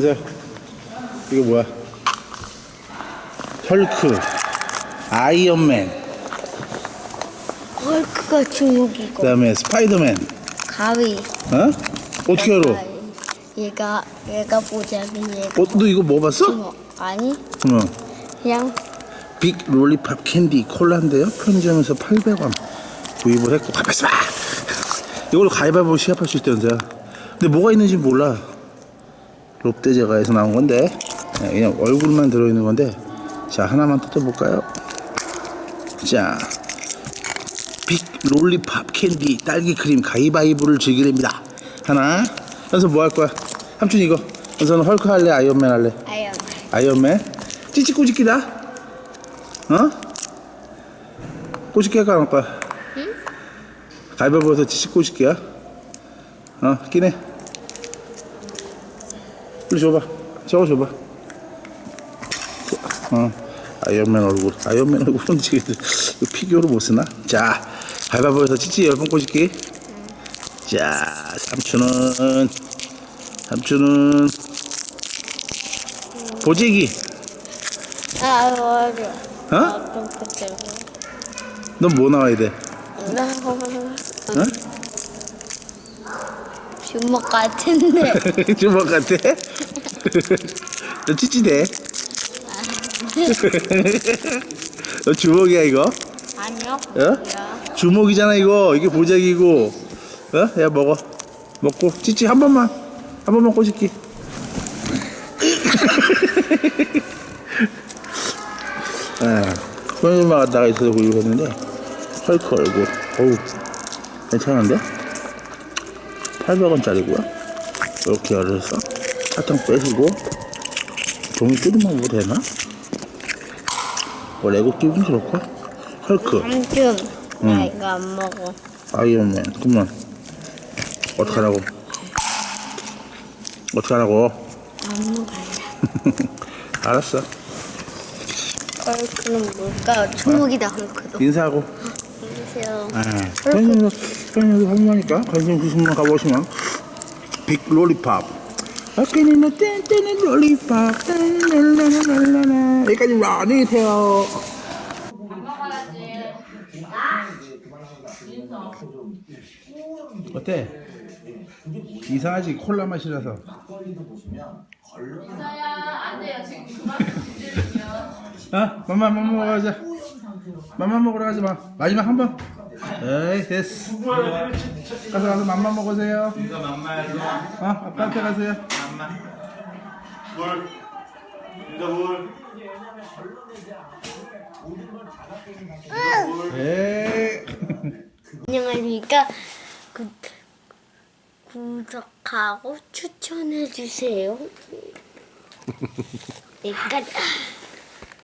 그래서 이거 뭐야? 헐크, 아이언맨, 헐크가 주먹이고 그다음에 스파이더맨. 가위. 어? 어떻게 알아? 얘가 얘가 보자기 얘가 어, 너 이거 먹어봤어? 주먹. 아니 응. 그냥 빅 롤리팝 캔디 콜라인데요. 편의점에서 800원 구입을 했고 가만있어 봐. 이걸로 가위바위보 시합할 수 있다면서요. 근데 뭐가 있는지 몰라. 롯데제과에서 나온 건데 네, 그냥 얼굴만 들어있는 건데 자 하나만 뜯어볼까요? 자. 빅 롤리팝 캔디 딸기 크림 가위바위보를 즐기랍니다. 하나. 연서 뭐 할 거야? 삼촌 이거. 연서는 헐크 할래? 아이언맨 할래? 아연. 아이언맨? 찌찌꼬집기다? 어? 꼬집기 할까 안 할까? 응? 가위바위보에서 찌찌꼬집기야? 어? 끼네 이리 줘봐 저거 줘봐 어 아이언맨 얼굴 아이언맨 얼굴은 지금 피규어로 못 쓰나? 자 가위바위보에서 찌찌 열번 꼬집기 자 삼촌은 삼촌은 보재기 아 맞아. 어? 아, 좀 그때. 넌 뭐 나와야 돼? 나 어? 주먹 같은데. 주먹 같아? 너 찌찌대? 너 주먹이야 이거? 아니요. 어? 야. 주먹이잖아 이거 이게 보자기고 어? 야 먹어 먹고 찌찌 한 번만 한 번만 꼬집기 아, 편의점 갔다가 있어서 구입했는데 헐크 얼굴 어우 괜찮은데? 800원짜리고요 이렇게 열어서 사탕 빼시고 종이 뜯으면 뭐 되나? 뭐 레고 끼우긴 그렇고 헐크 삼촌. 나 이거 안 먹어. 아이언맨 그만 어떡하라고 어떡하라고 안 먹어요. 알았어 헐크는 뭘까? 주먹이다 헐크도. 인사하고 안녕하세요. 아, 편의점에서 편의점에서 할머니까 관심 주시면 가보시면 빅 롤리팝 아끼는 땡땡은 롤리팝 땡랄랄랄랄라 여기까지 라니세요 어때? 이상하지 콜라 맛이라서 이사야 안 돼요 지금 그만. 어? 맘마 맘마 먹으러 가자 맘마 먹으러 가자 마 마지막 한번 에이 됐어 가서 가서 맘마 먹으세요 와. 어? 아빠한테 가세요. 물. 이거 물. 에이 안녕하십니까. 구, 구독하고 추천해 주세요. 여기까지.